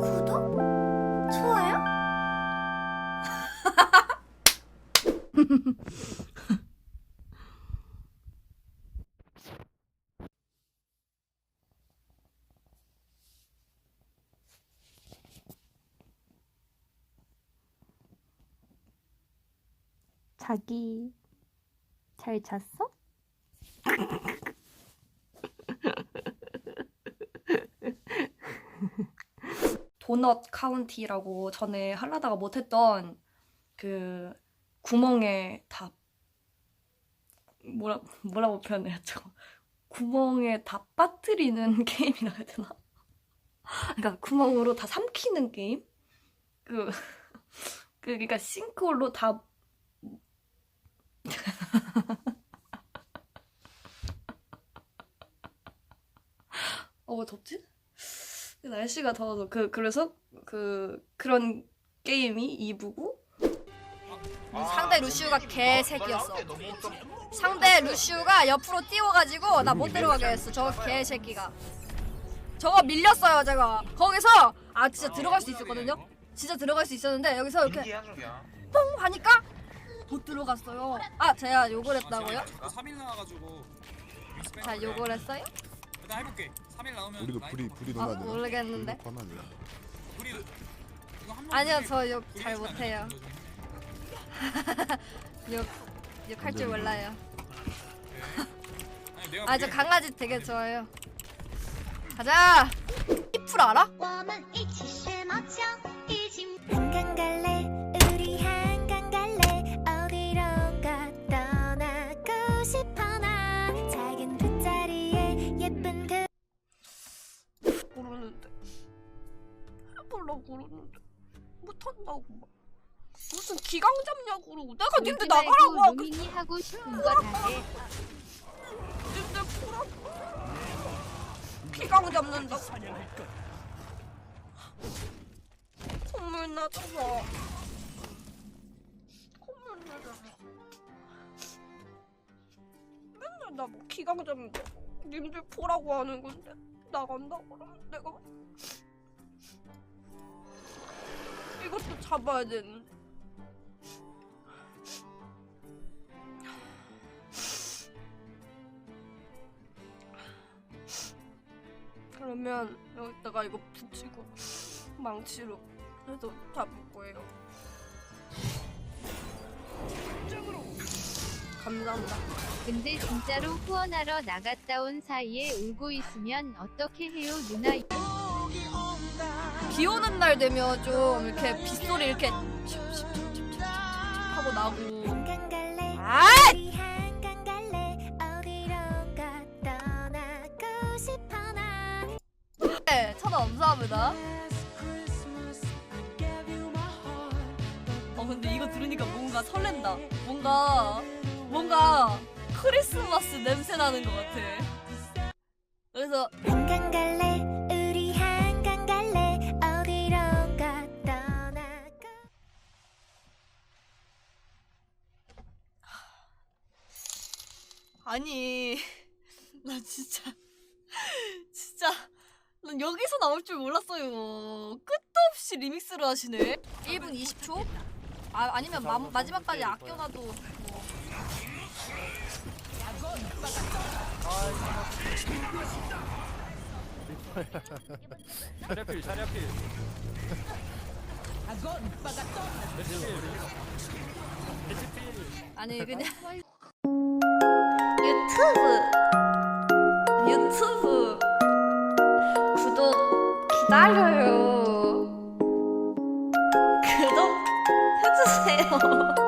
구독? 좋아요? 자기 잘 잤어? 도넛 카운티라고 전에 하려다가 못했던 그 구멍에 다 뭐라 뭐라고 표현해야 죠? 구멍에 다 빠뜨리는 게임이라 해야 되나? 그러니까 구멍으로 다 삼키는 게임? 그, 그 그러니까 싱크홀로 다 어, 왜 덥지? 날씨가 더워서 그 그래서 그 그런 게임이 2부고 상대 루시우가 개새끼였어. 상대 루시우가 옆으로 띄워가지고 나못 들어가게 했어. 저 개새끼가. 저거 밀렸어요 제가. 거기서 아 진짜 들어갈 수 있었거든요. 진짜 들어갈 수 있었는데 여기서 이렇게. 뽕 하니까 못 들어갔어요. 아 제가 욕을 했다고요? 나 3일 나와가지고 윙스팬 자 욕을 했어요? 일단 해볼게 3일 나오면 우리도 라인 불이 먹어. 불이 아, 넣으면 안 되나? 모르겠는데. 불 넣고 하면 안 되나? 우리 이거 한 아니요 번에 저 욕 우리 잘 시간 못해요. 안 걸려줘. 욕 욕할 줄 몰라요. 아니 내가 아 저 그게- 강아지 되게 좋아해요. 가자. 이풀 알아? 我们一起学猫叫， 해보려고 그러는데 못한다고 막. 무슨 기강 잡냐고 그러고 내가 님들 나가라고 하고. 루밍이 하고 싶은 거 다 해. 님들 보라고. 기강 잡는다고. 콧물 나잖아. 콧물 나잖아. 맨날 나 뭐 기강 잡는데 님들 보라고 하는 건데 나간다고 그러면 내가 이것도 잡아야 되는데 그러면 여기다가 이거 붙이고 망치로 해서 잡을 거예요. 이쪽으로. 감사합니다. 근데 진짜로 후원하러 나갔다 온 사이에 울고 있으면 어떻게 해요 누나? 비 오는 날 되면 좀 이렇게 빗소리 이렇게 하고 나고. 아! 네, 천원 감사합니다. 어 근데 이거 들으니까 뭔가 설렌다. 뭔가 뭔가 크리스마스 냄새 나는 것 같아. 그래서 아니 나 진짜 진짜 난 여기서 나올 줄 몰랐어요. 끝도 없이 리믹스를 하시네. 1분 20초? 아 아니면 마, 마지막까지 아껴놔도 뭐. 샤리아필 샤리아필 아니 그냥 유튜브 유튜브 구독 기다려요. 구독 해주세요